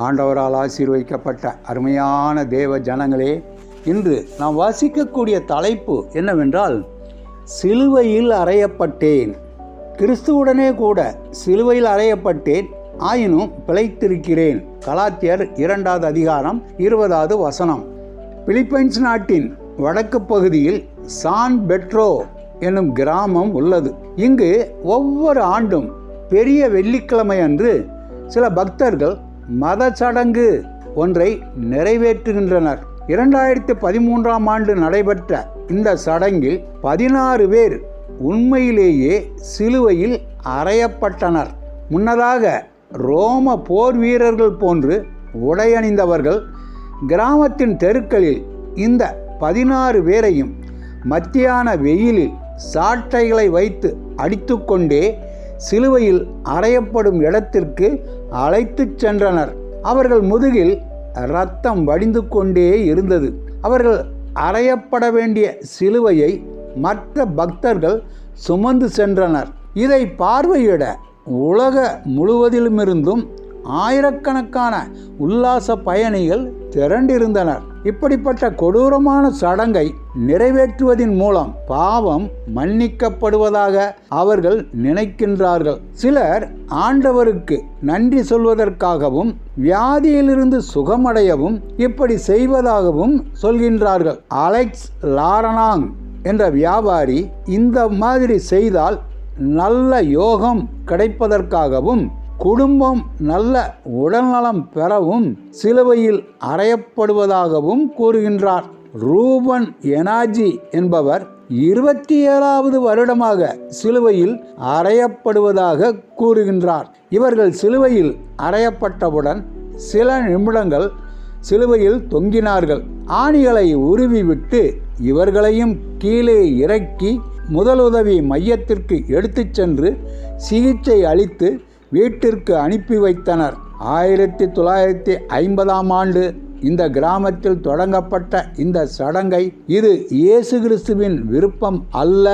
ஆண்டவரால் ஆசீர்வதிக்கப்பட்ட அருமையான தேவ ஜனங்களே இன்று நாம் வாசிக்கக்கூடிய தலைப்பு என்னவென்றால் சிலுவையில் அறையப்பட்டேன். கிறிஸ்துவுடனே கூட சிலுவையில் அறையப்பட்டேன் ஆயினும் பிழைத்திருக்கிறேன். கலாத்தியர் இரண்டாவது அதிகாரம் இருபதாவது வசனம். பிலிப்பைன்ஸ் நாட்டின் வடக்கு பகுதியில் சான் பெட்ரோ என்னும் கிராமம் உள்ளது. இங்கு ஒவ்வொரு ஆண்டும் பெரிய வெள்ளிக்கிழமை அன்று சில பக்தர்கள் மத சடங்கு ஒன்றை நிறைவேற்றுகின்றனர். இரண்டாயிரத்தி பதிமூன்றாம் ஆண்டு நடைபெற்ற இந்த சடங்கில் பதினாறு பேர் உண்மையிலேயே சிலுவையில் அறையப்பட்டனர். முன்னதாக ரோம போர் வீரர்கள் போன்று உடையணிந்தவர்கள் கிராமத்தின் தெருக்களில் இந்த பதினாறு பேரையும் மத்தியான வெயிலில் சாட்டைகளை வைத்து அடித்துக்கொண்டே சிலுவையில் அறையப்படும் இடத்திற்கு அழைத்துச் சென்றனர். அவர்கள் முதுகில் இரத்தம் வடிந்து கொண்டே இருந்தது. அவர்கள் அறையப்பட வேண்டிய சிலுவையை மற்ற பக்தர்கள் சுமந்து சென்றனர். இதை பார்வையிட உலக முழுவதிலுமிருந்தும் ஆயிரக்கணக்கான உல்லாச பயணிகள் திரண்டிருந்தனர். இப்படிப்பட்ட கொடூரமான சடங்கை நிறைவேற்றுவதின் மூலம் பாவம் மன்னிக்கப்படுவதாக அவர்கள் நினைக்கின்றார்கள். சிலர் ஆண்டவருக்கு நன்றி சொல்வதற்காகவும் வியாதியிலிருந்து சுகமடையவும் இப்படி செய்வதாகவும் சொல்கின்றார்கள். அலெக்ஸ் லாரனாங் என்ற வியாபாரி இந்த மாதிரி செய்தால் நல்ல யோகம் கிடைப்பதற்காகவும் குடும்பம் நல்ல உடல்நலம் பெறவும் சிலுவையில் அறையப்படுவதாகவும் கூறுகின்றார். ரூபன் எனாஜி என்பவர் இருபத்தி ஏழாவது வருடமாக சிலுவையில் அறையப்படுவதாக கூறுகின்றார். இவர்கள் சிலுவையில் அறையப்பட்டவுடன் சில நிமிடங்கள் சிலுவையில் தொங்கினார்கள். ஆணிகளை உருவிவிட்டு இவர்களையும் கீழே இறக்கி முதலுதவி மையத்திற்கு எடுத்துச் சென்று சிகிச்சை அளித்து வீட்டிற்கு அனுப்பி வைத்தனர். ஆயிரத்தி தொள்ளாயிரத்தி ஐம்பதாம் ஆண்டு இந்த கிராமத்தில் தொடங்கப்பட்ட இந்த சடங்கை இது இயேசு கிறிஸ்துவின் விருப்பம் அல்ல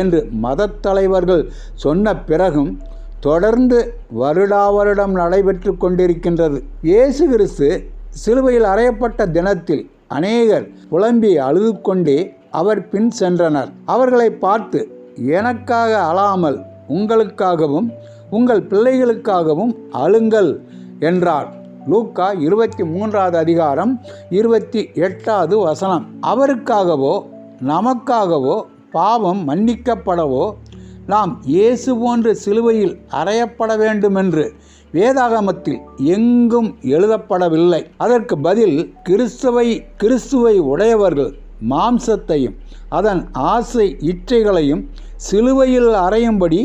என்று மதத் தலைவர்கள் சொன்ன பிறகும் தொடர்ந்து வருடா வருடம் நடைபெற்று கொண்டிருக்கின்றது. இயேசு கிறிஸ்து சிலுவையில் அறையப்பட்ட தினத்தில் அநேகர் புலம்பி அழுது கொண்டே அவர் பின் சென்றனர். அவர்களை பார்த்து எனக்காக அழாமல் உங்களுக்காகவும் உங்கள் பிள்ளைகளுக்காகவும் அழுங்கள் என்றார். லூக்கா இருபத்தி மூன்றாவது அதிகாரம் இருபத்தி எட்டாவது வசனம். அவருக்காகவோ நமக்காகவோ பாவம் மன்னிக்கப்படவோ நாம் இயேசு போன்ற சிலுவையில் அறையப்பட வேண்டுமென்று வேதாகமத்தில் எங்கும் எழுதப்படவில்லை. அதற்கு பதில் கிறிஸ்துவை கிறிஸ்துவை உடையவர்கள் மாம்சத்தையும் அதன் ஆசை இச்சைகளையும் சிலுவையில் அறையும்படி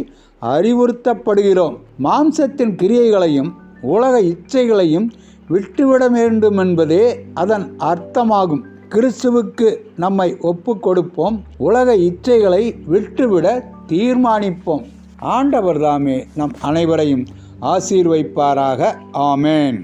அறிவுறுத்தப்படுகிறோம். மாம்சத்தின் கிரியைகளையும் உலக இச்சைகளையும் விட்டுவிட வேண்டும் என்பதே அதன் அர்த்தமாகும். கிறிஸ்துவுக்கு நம்மை ஒப்பு கொடுப்போம் உலக இச்சைகளை விட்டுவிட தீர்மானிப்போம். ஆண்டவர் தாமே நம் அனைவரையும் ஆசீர்வைப்பாராக. ஆமேன்.